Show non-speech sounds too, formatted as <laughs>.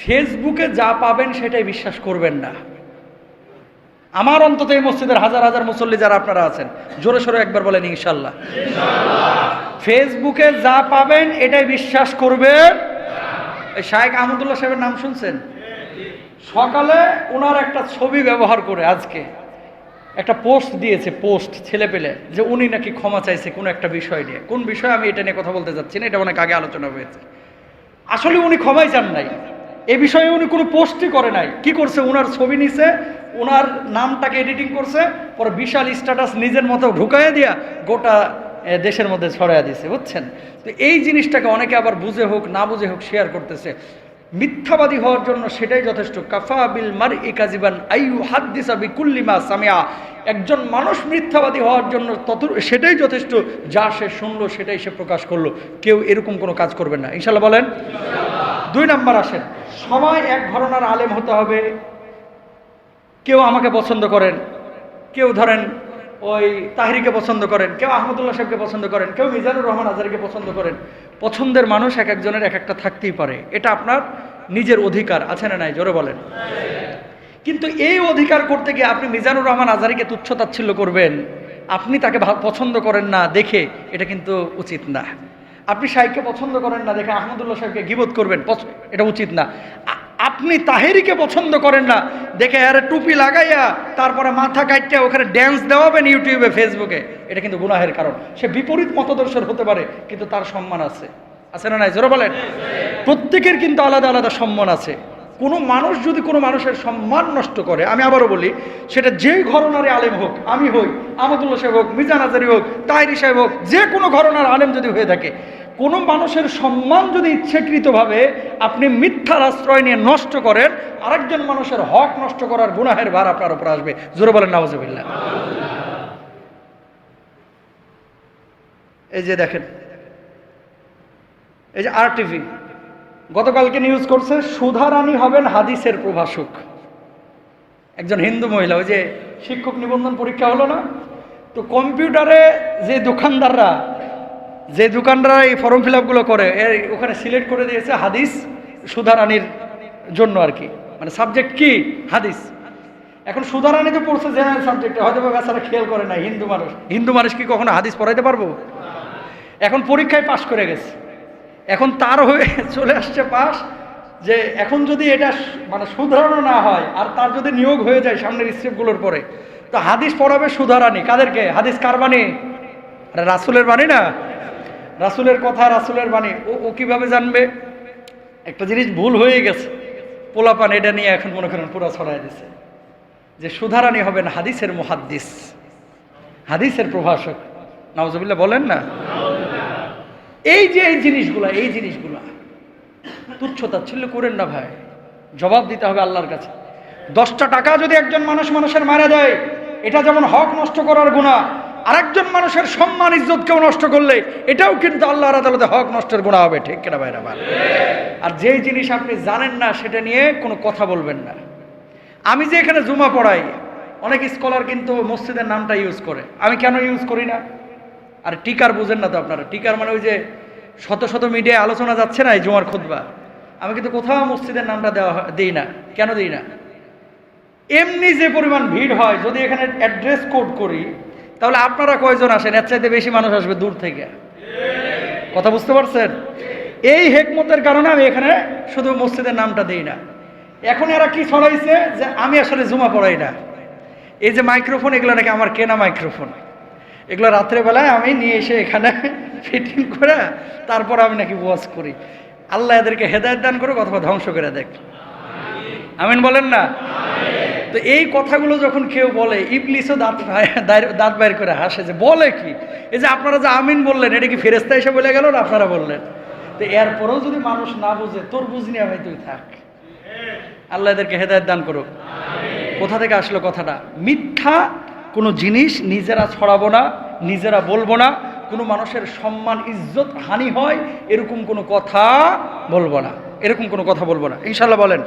ফেসবুকে যা পাবেন সেটাই বিশ্বাস করবেন না। আমার অন্তত এই মসজিদের হাজার হাজার মুসল্লি যারা আপনারা আছেন, জোরে সোরে একবার বলেন ইনশাল্লাহ। ফেসবুকে যা পাবেন এটাই বিশ্বাস করবেন। এই শাহেক আহমদুল্লাহ সাহেবের নাম শুনছেন? সকালে ওনার একটা ছবি ব্যবহার করে আজকে। একটা পোস্ট দিয়েছে, পোস্ট, ছেলে পেলে, যে উনি নাকি ক্ষমা চাইছে কোনো একটা বিষয় নিয়ে। কোন বিষয়ে আমি এটা নিয়ে কথা বলতে চাচ্ছি না, এটা অনেক আগে আলোচনা হয়েছে। আসলে উনি ক্ষমাই চান নাই। এ বিষয়ে উনি কোনো পোস্টই করে নাই। কি করছে? ওনার ছবি নিছে ওনার নামটাকে এডিটিং করছে, পরে বিশাল স্ট্যাটাস নিজের মতো ঢুকাইয়া দিয়া গোটা দেশের মধ্যে ছড়াইয়া দিছে, বুঝছেন? তো এই জিনিসটাকে অনেকে আবার বুঝে হোক, না বুঝে হোক শেয়ার করতেছে। মিথ্যাবাদী হওয়ার জন্য সেটাই যথেষ্ট। কাফা বিল মার ইকাজিবান আইউ হাদ্দিসা বিকুল্লিমা সামিয়া। একজন মানুষ মিথ্যাবাদী হওয়ার জন্য তত সেটাই যথেষ্ট। যা সে শুনলো, সেটাই সে প্রকাশ করল। কেউ এরকম কোনো কাজ করবেন না। ইনশাল্লাহ বলেন। দুই নাম্বার আসেন। সবাই এক ঘরনার আলেম হতে হবে। কেউ আমাকে পছন্দ করেন, কেউ ধরেন ওই তাহিরিকে পছন্দ করেন, কেউ আহমদুল্লাহ সাহেবকে পছন্দ করেন, কেউ মিজানুর রহমান আজারিকে পছন্দ করেন। পছন্দের মানুষ এক একজনের এক একটা থাকতেই পারে। এটা আপনার নিজের অধিকার, আছে না নাই? জোরে বলেন। কিন্তু এই অধিকার করতে গিয়ে আপনি মিজানুর রহমান আজারিকে তুচ্ছ তাচ্ছিল্য করবেন, আপনি তাকে পছন্দ করেন না দেখে, এটা কিন্তু উচিত না। আপনি সাহেবকে পছন্দ করেন না, দেখে আহমদুল্লাহ সাহেবকে গিবোধ করবেন। এটা উচিত না। আপনি তাহেরিকে পছন্দ করেন না, দেখে আরে টুপি লাগাইয়া তারপরে মাথা কাটতে ওখানে ড্যান্স দেওয়াবেন ইউটিউবে, ফেসবুকে। এটা কিন্তু গুনাহের কারণ। সে বিপরীত মতদর্শের হতে পারে, কিন্তু তার সম্মান আছে। আছে না নাই? জোরে বলেন। প্রত্যেকের কিন্তু আলাদা আলাদা সম্মান আছে। কোনো মানুষ যদি কোনো মানুষের সম্মান নষ্ট করে, আমি আবারও বলি, সেটা যে ঘরনারে আলেম হোক, আমি হই, আহমদুল্লাহ সাহেব হোক, মিজান আজারি হোক তাহিরি সাহেব হোক, যে কোনো ঘরনার আলেম যদি হয়ে থাকে কোনো মানুষের সম্মান যদি ইচ্ছাকৃতভাবে আপনি মিথ্যার আশ্রয় নিয়ে নষ্ট করেন, আরেকজন মানুষের হক নষ্ট করার গুনাহের ভার আপনার উপর আসবে। জোরে বলেন নওয়াজবিল্লা এই যে দেখেন, এই যে আর টিভি গতকালকে নিউজ করছে, সুধারানী হবেন হাদিসের প্রভাষক। একজন হিন্দু মহিলা, ওই যে শিক্ষক নিবন্ধন পরীক্ষা হলো না? তো কম্পিউটারে যে দোকানদাররা যে দোকানরা এই ফর্ম ফিল আপগুলো করে এর ওখানে সিলেক্ট করে দিয়েছে হাদিস সুধারানীর জন্য আর কি। মানে সাবজেক্ট কি? হাদিস। এখন সুধারানী তো পড়ছে জেনারেল সাবজেক্টে হয়তো বা বেচারা খেয়াল করে না হিন্দু মানুষ। হিন্দু মানুষ কি কখনো হাদিস পড়াইতে পারব? এখন পরীক্ষায় পাশ করে গেছে। এখন তার হয়ে চলে আসছে পাস যে এখন যদি এটা মানে শুধরানো না হয়, আর তার যদি নিয়োগ হয়ে যায় সামনের স্টেপগুলোর পরে, তো হাদিস পড়াবে সুধারানি। কাদেরকে? হাদিস কার বাণী? রাসুলের বাণী না? রাসুলের কথা, রাসুলের বাণী, ও ও কীভাবে জানবে? একটা জিনিস ভুল হয়ে গেছে। পোলাপান এটা নিয়ে এখন মনে করেন পুরা ছড়াই দিছে। যে সুধারানি হবেন হাদিসের মুহাদ্দিস, হাদিসের প্রভাষক। নওয়াজবিল্লাহ বলেন না? এই যে এই জিনিসগুলা এই জিনিসগুলা তুচ্ছ তাচ্ছিল্য করেন না ভাই। জবাব দিতে হবে আল্লাহর কাছে। দশটা টাকা যদি একজন মানুষ মানুষের মারা দেয় এটা যেমন হক নষ্ট করার গুণা আরেকজন মানুষের সম্মান ইজ্জত কেউ নষ্ট করলে এটাও কিন্তু আল্লাহর আদালতে হক নষ্টের গুণা হবে। ঠিক কিনা ভাইরা ভাই? আর যেই জিনিস আপনি জানেন না, সেটা নিয়ে কোনো কথা বলবেন না। আমি যে এখানে জুমা পড়াই, অনেক স্কলার কিন্তু মসজিদের নামটা ইউজ করে। আমি কেন ইউজ করি না? আর টিকার বুঝেন না তো আপনারা। টিকার মানে ওই যে শত শত মিডিয়ায় আলোচনা যাচ্ছে না এই জুমার খুতবা। আমি কিন্তু কোথাও মসজিদের নামটা দেওয়া দিই না। কেন দিই না? এমনি যে পরিমাণ ভিড় হয়, যদি এখানে অ্যাড্রেস কোড করি তাহলে আপনারা কয়জন আসেন? এর চাইতে বেশি মানুষ আসবে দূর থেকে। কথা বুঝতে পারছেন? এই হেকমতের কারণে আমি এখানে শুধু মসজিদের নামটা দিই না। এখন এরা কি ছড়াইছে? যে আমি আসলে জুমা পড়াই না। এই যে মাইক্রোফোন, এগুলো নাকি আমার কেনা মাইক্রোফোন। এগুলো রাত্রেবেলায় আমি নিয়ে এসে এখানে <laughs> ফিটিং করে তারপর আমি নাকি ওয়াজ করি। আল্লাহ এদেরকে হেদায়ত দান করুক অথবা ধ্বংস করে দেখ। আমিন বলেন না? তো এই কথাগুলো যখন কেউ বলে, ইবলিসও দাঁত দাঁত বাইর করে হাসে যে, বলে কি? এই যে আপনারা যে আমিন বললেন, এটা কি ফেরেস্তা এসে বলে গেল না আপনারা বললেন? তো এরপরেও যদি মানুষ না বুঝে, তোর বুঝনি ভাই, তুই থাক। আল্লাহ এদেরকে হেদায়ত দান করুক। কোথা থেকে আসলো কথাটা? মিথ্যা কোনো জিনিস নিজেরা ছড়াবো না, নিজেরা বলব না, কোনো মানুষের সম্মান, ইজ্জত, হানি হয়, এরকম কোনো কথা বলব না। এরকম কোনো কথা বলব না। ইনশাল্লাহ বলেন।